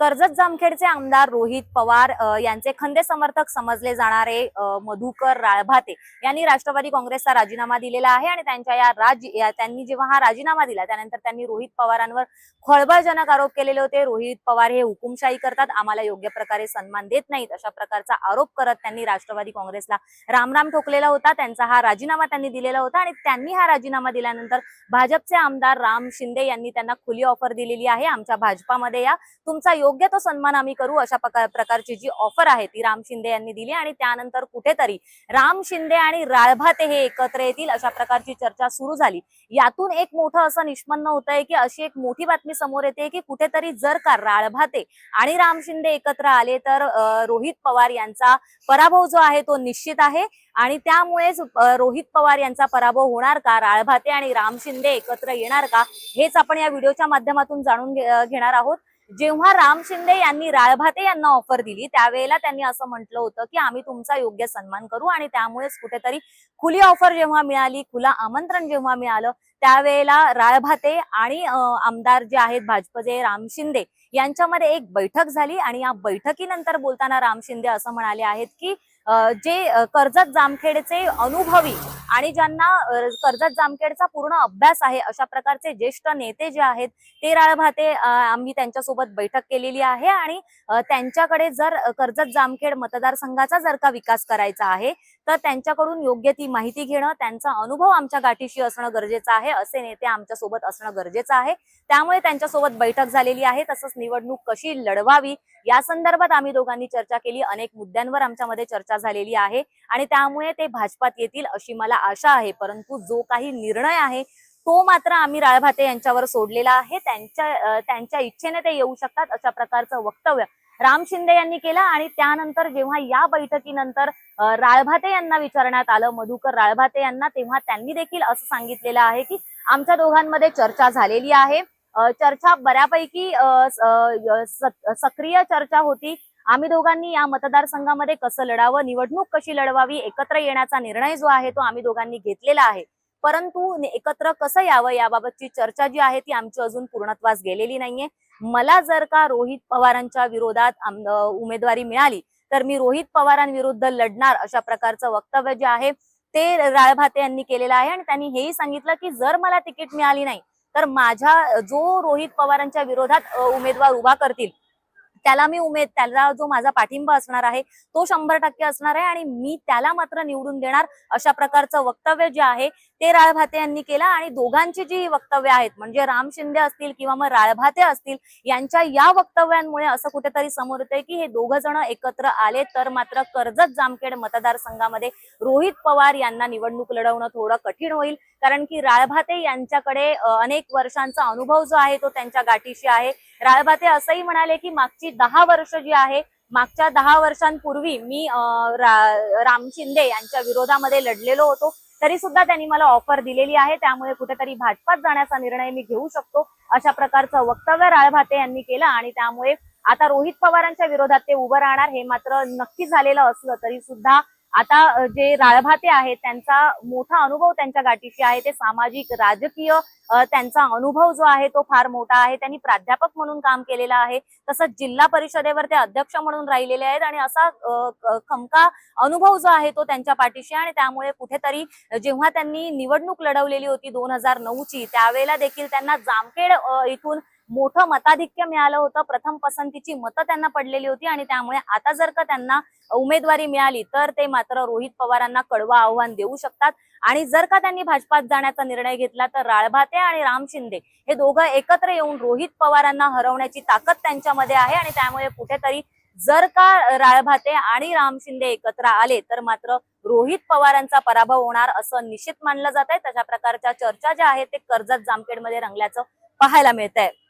कर्जत जामखेडचे आमदार रोहित पवार यांचे खंदे समर्थक समजले जाणारे मधुकर राळभाते यांनी राष्ट्रवादी काँग्रेसचा राजीनामा दिलेला आहे आणि त्यांच्या या राज त्यांनी जेव्हा हा राजीनामा दिला त्यानंतर त्यांनी रोहित पवारांवर खळबळजनक आरोप केलेले होते. रोहित पवार हे हुकुमशाही करतात आम्हाला योग्य प्रकारे सन्मान देत नाहीत अशा प्रकारचा आरोप करत त्यांनी राष्ट्रवादी काँग्रेसला रामराम ठोकलेला होता. त्यांचा हा राजीनामा त्यांनी दिलेला होता आणि त्यांनी हा राजीनामा दिल्यानंतर भाजपचे आमदार राम शिंदे यांनी त्यांना खुली ऑफर दिलेली आहे. आमच्या भाजपामध्ये या. तुमचा योग्य तो सन्मान आम्ही करू अशा प्रकार- प्रकारची जी ऑफर आहे ती राम शिंदे यांनी दिली आणि त्यानंतर कुठेतरी राम शिंदे आणि राळभाते हे एकत्र येतील अशा प्रकारची चर्चा सुरू झाली. यातून एक मोठं असं निष्पन्न होत आहे की अशी एक मोठी बातमी समोर येते की कुठेतरी जर का राळभाते आणि राम शिंदे एकत्र आले तर रोहित पवार यांचा पराभव जो आहे तो निश्चित आहे आणि त्यामुळेच रोहित पवार यांचा पराभव होणार का? राळभाते आणि राम शिंदे एकत्र येणार का? हेच आपण या व्हिडिओच्या माध्यमातून जाणून घेणार आहोत. जेव्हा राम शिंदे यांनी राळभाते यांना ऑफर दिली त्यावेळेला त्यांनी असं म्हटलं होतं की आम्ही तुमचा योग्य सन्मान करू आणि त्यामुळेच कुठेतरी खुली ऑफर जेव्हा मिळाली खुला आमंत्रण जेव्हा मिळालं त्यावेळेला राळभाते आणि आमदार जे आहेत भाजपचे राम शिंदे यांच्यामध्ये एक बैठक झाली आणि या बैठकीनंतर बोलताना राम शिंदे असं म्हणाले आहेत की जे कर्जत जामखेडचे अनुभवी आणि ज्यांना कर्जत जामखेडचा पूर्ण अभ्यास आहे अशा प्रकारचे ज्येष्ठ नेते जे आहेत ते राळभाते आम्ही त्यांच्यासोबत बैठक केलेली आहे आणि त्यांच्याकडे जर कर्जत जामखेड मतदारसंघाचा जर का विकास करायचा आहे तर त्यांच्याकडून योग्य ती माहिती घेणं त्यांचा अनुभव आमच्या गाठीशी असणं गरजेचं आहे. असे नेते आमच्यासोबत असणं गरजेचं आहे. त्यामुळे त्यांच्यासोबत बैठक झालेली आहे. तसंच निवडणूक कशी लढवावी या संदर्भात आम्ही दोघांनी चर्चा केली. अनेक मुद्द्यांवर आमच्यामध्ये चर्चा झालेली आहे. आणि त्यामुळे ते भाजपात येतील अशी मला आशा आहे. परंतु जो काही निर्णय आहे तो मात्र आम्ही राळभाते यांच्यावर सोडलेला आहे. त्यांच्या त्यांच्या इच्छेने ते येऊ शकतात अशा प्रकारचं वक्तव्य राम शिंदे यांनी केलं. आणि त्यानंतर जेव्हा या बैठकीनंतर राळभाते यांना विचारण्यात आलं मधुकर राळभाते यांना तेव्हा त्यांनी देखील असं सांगितलेलं आहे की आमच्या दोघांमध्ये चर्चा झालेली आहे. चर्चा बऱ्यापैकी सक्रिय चर्चा होती. आम्ही दोघांनी या मतदारसंघामध्ये कसं लढावं निवडणूक कशी लढवावी एकत्र येण्याचा निर्णय जो आहे तो आम्ही दोघांनी घेतलेला आहे. परंतु एकत्र कसं यावं याबाबतची चर्चा जी आहे ती आमची अजून पूर्णत्वास गेलेली नाहीये. मला जर का रोहित पवारांच्या विरोधात उमेदवारी मिळाली तर मी रोहित पवारांविरुद्ध लढणार अशा प्रकारचं वक्तव्य जे आहे ते राळभाते यांनी केलेलं आहे आणि त्यांनी हेही सांगितलं की जर मला तिकीट मिळाली नाही तर माझ्या जो रोहित पवारांच्या विरोधात उमेदवार उभा करतील त्याला मी उमेद त्याला जो माझा पाठिंबा असणार आहे तो शंभर टक्के असणार आहे आणि मी त्याला मात्र निवडून देणार अशा प्रकारचं वक्तव्य जे आहे ते राळभाते यांनी केलं आणि दोघांची जी वक्तव्य आहेत म्हणजे राम शिंदे असतील किंवा मग राळभाते असतील यांच्या या वक्तव्यांमुळे असं कुठेतरी समोर येतंय की हे दोघ जण एकत्र आले तर मात्र कर्जत जामखेड मतदारसंघामध्ये रोहित पवार यांना निवडणूक लढवणं थोडं कठीण होईल. कारण की राळभाते यांच्याकडे अनेक वर्षांचा अनुभव जो आहे तो त्यांच्या गाठीशी आहे. राळभाते असंही म्हणाले की मागची दहा वर्ष जी आहे मागच्या दहा वर्षांपूर्वी मी रा- राम शिंदे यांच्या विरोधामध्ये लढलेलो होतो. तरी सुद्धा त्यांनी मला ऑफर दिलेली आहे. त्यामुळे कुठेतरी भाजपात जाण्याचा निर्णय मी घेऊ शकतो. अशा प्रकारचं वक्तव्य राळभाते यांनी केलं आणि त्यामुळे आता रोहित पवारांच्या विरोधात ते उभं राहणार हे मात्र नक्की झालेलं असलं तरी सुद्धा आता जे राळभाते आहेत त्यांचा मोठा अनुभव त्यांच्या गाठीशी आहे. ते सामाजिक राजकीय त्यांचा अनुभव जो आहे तो फार मोठा आहे. त्यांनी प्राध्यापक म्हणून काम केलेलं आहे. तसंच जिल्हा परिषदेवर ते अध्यक्ष म्हणून राहिलेले आहेत आणि असा खमका अनुभव जो आहे तो त्यांच्या पाठीशी आणि त्यामुळे कुठेतरी जेव्हा त्यांनी निवडणूक लढवलेली होती दोन हजार नऊची त्यावेळेला देखील त्यांना जामखेड इथून मोठं मताधिक्य मिळालं होतं. प्रथम पसंतीची मतं त्यांना पडलेली होती आणि त्यामुळे आता जर का त्यांना उमेदवारी मिळाली तर ते मात्र रोहित पवारांना कडवं आव्हान देऊ शकतात. आणि जर का त्यांनी भाजपात जाण्याचा निर्णय घेतला तर राळभाते आणि राम शिंदे हे दोघं एकत्र येऊन रोहित पवारांना हरवण्याची ताकद त्यांच्यामध्ये आहे आणि त्यामुळे कुठेतरी जर का राळभाते आणि राम शिंदे एकत्र आले तर मात्र रोहित पवारांचा पराभव होणार असं निश्चित मानलं जात आहे तशा प्रकारच्या चर्चा ज्या आहेत ते कर्जत जामखेडमध्ये रंगल्याचं पाहायला मिळत आहे